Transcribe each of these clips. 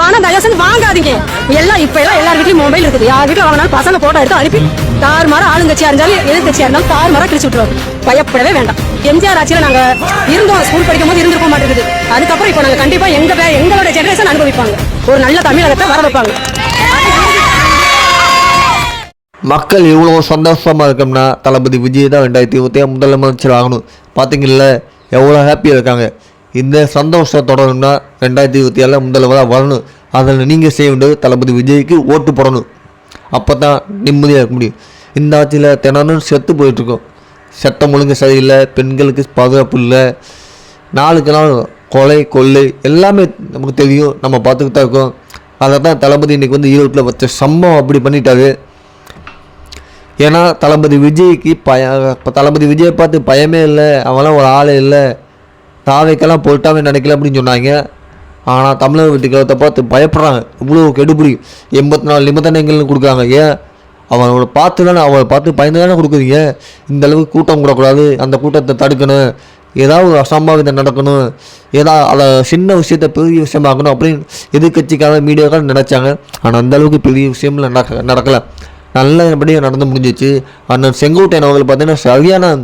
பணம் தயவு செஞ்சு வாங்காதீங்க. எல்லாம் இப்ப எல்லாம் எல்லார் வீட்லயும் மொபைல் இருக்குது. யார் வீட்டுல வாங்கினாலும் பசங்க போட்டோ எடுத்து அனுப்பி தார் மாற ஆளுங்கட்சியா இருந்தாலும் எதிர்கட்சியா இருந்தாலும் தார் மரம் கிழிச்சு விட்டுருவாங்க. பயப்படவே வேண்டாம். எம்ஜிஆர் ஆட்சியில நாங்க இருந்தோம். ஸ்கூல் படிக்கும் போது இருந்திருக்க மாட்டேங்குது. அதுக்கப்புறம் இப்ப நாங்க கண்டிப்பா எங்க எங்களோட ஜெனரேஷன் அனுபவிப்பாங்க. ஒரு நல்ல தமிழகத்தை வர வைப்பாங்க. மக்கள் இவ்வளோ சந்தோஷமாக இருக்கோம்னா தளபதி விஜய் தான் ரெண்டாயிரத்தி இருபத்தி முதலமைச்சர் ஆகணும். பார்த்தீங்கல்ல எவ்வளோ ஹாப்பியாக இருக்காங்க. இந்த சந்தோஷம் தொடரணும்னா ரெண்டாயிரத்தி இருபத்தி ஏழில் முதல்வராக வரணும். அதில் நீங்கள் செய்ய வேண்டியது தளபதி விஜய்க்கு ஓட்டு போடணும். அப்போ தான் நிம்மதியாக இருக்க முடியும். இந்த ஆட்சியில் தினமும் செத்து போயிட்டுருக்கோம். சட்டம் ஒழுங்கு சரியில்லை பெண்களுக்கு பாதுகாப்பு இல்லை. நாளுக்கு நாள் கொலை கொள்ளை எல்லாமே நமக்கு தெரியும். நம்ம பார்த்துக்கிட்டு தான் இருக்கோம். அதை தான் தளபதி இன்றைக்கி வந்து ஈரோட்டில் வச்ச சம்பவம் அப்படி பண்ணிட்டாரு. ஏன்னா தளபதி விஜய்க்கு பய தளபதி விஜயை பார்த்து பயமே இல்லை. அவெல்லாம் ஒரு ஆளே இல்லை. தாவைக்கெல்லாம் போட்டாவே நினைக்கல அப்படின்னு சொன்னாங்க. ஆனால் தமிழக வெட்டிக்கலத்தை பார்த்து பயப்படுறாங்க. இவ்வளோ கெடுபிடி. எண்பத்தி நாலு நிபந்தனைகள்னு கொடுக்குறாங்க. ஏன்? அவனோட பார்த்து தானே அவளை பார்த்து பயந்து தானே கொடுக்குறீங்க? இந்த அளவுக்கு கூட்டம் கூடக்கூடாது. அந்த கூட்டத்தை தடுக்கணும். ஏதாவது ஒரு அசம்பாவிதம் நடக்கணும். ஏதாவது அதை சின்ன விஷயத்த பெரிய விஷயமாக்கணும் அப்படின்னு எதிர்கட்சிக்காக மீடியாக்காக நினச்சாங்க. ஆனால் அந்த அளவுக்கு பெரிய விஷயம்ல நடக்க நடக்கலை. நல்லபடியாக நடந்து முடிஞ்சிச்சு. அண்ணன் செங்கோட்டையன் அவர்கள் பார்த்தீங்கன்னா சரியான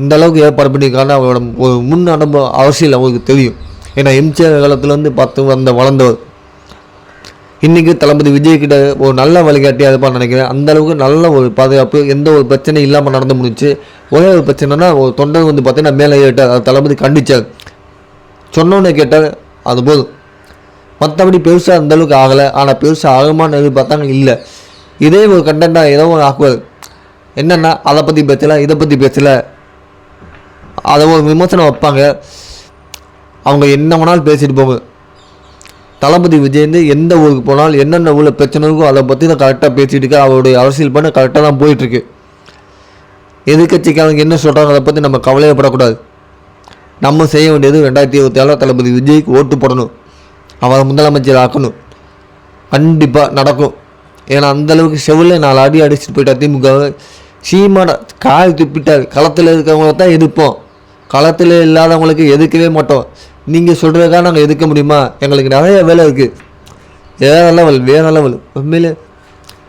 இந்த அளவுக்கு ஏற்பாடு பண்ணியிருக்காங்க அவரோட ஒரு முன் அனுபவம் அவசியம் அவங்களுக்கு தெரியும். ஏன்னா எம்ஜிஆர் காலத்துலேருந்து பார்த்து வந்த வளர்ந்தவர். இன்றைக்கி தளபதி விஜய் கிட்ட ஒரு நல்ல வழிகாட்டியாக இருப்பான்னு நினைக்கிறேன். அந்தளவுக்கு நல்ல ஒரு பாதுகாப்பு எந்த ஒரு பிரச்சனையும் இல்லாமல் நடந்து முடிஞ்சுச்சு ஒரே ஒரு பிரச்சனைனா ஒரு தொண்டர் வந்து பார்த்தீங்கன்னா மேலே ஏறிட்டார். அது தளபதி கண்டிச்சார். சொன்னோன்னே கேட்டார் அது போதும். மற்றபடி பெருசாக அந்த அளவுக்கு ஆகலை. ஆனால் பெருசாக ஆகுமான்னு எதிர்பார்த்தாங்க இல்லை. இதே ஒரு கண்டென்ட்டாக ஏதோ ஒரு ஆக்குவார். என்னென்னா அதை பற்றி பேசலை இதை பற்றி பேசலை. அதை ஒரு விமர்சனம் வைப்பாங்க. அவங்க என்ன வேணாலும் பேசிட்டு போங்க. தளபதி விஜய் வந்து எந்த ஊருக்கு போனாலும் என்னென்ன ஊரில் பிரச்சனை இருக்கோ அதை பற்றி தான் கரெக்டாக பேசிகிட்டு இருக்கேன் அவருடைய அரசியல் பண்ண கரெக்டாக தான் போயிட்டுருக்கு எதிர்கட்சிக்காரங்க என்ன சொல்கிறாங்க அதை பற்றி நம்ம கவலையப்படக்கூடாது. நம்ம செய்ய வேண்டியது ரெண்டாயிரத்தி இருபத்தி ஏழில் தளபதி விஜய்க்கு ஓட்டு போடணும். அவரை முதலமைச்சர் ஆக்கணும். கண்டிப்பாக நடக்கும். ஏன்னா அந்த அளவுக்கு நாலு அடி அடிச்சுட்டு போயிட்டார் திமுக சீமான காய் துப்பிட்டார். களத்தில் இருக்கிறவங்கள தான் எதிர்ப்போம். களத்தில் இல்லாதவங்களுக்கு எதுக்கவே மாட்டோம். நீங்கள் சொல்கிறதுக்காக நாங்கள் எதுக்க முடியுமா? எங்களுக்கு நிறைய வேலை இருக்குது வேற லெவல் வேற லெவல் உண்மையிலே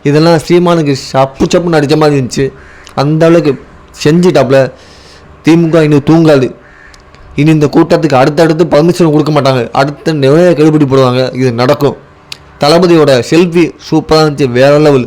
இதெல்லாம் சீமானுக்கு சப்பு சப்புன்னு அடித்த மாதிரி இருந்துச்சு. அந்த அளவுக்கு செஞ்சிட்டாப்புல திமுக இனி தூங்காது. இனி இந்த கூட்டத்துக்கு அடுத்தடுத்து பர்மிஷன் கொடுக்க மாட்டாங்க. அடுத்த நிறைய கெடுபிடி போடுவாங்க. இது நடக்கும். தளபதியோட செல்ஃபி சூப்பராக இருந்துச்சு. வேற லெவல்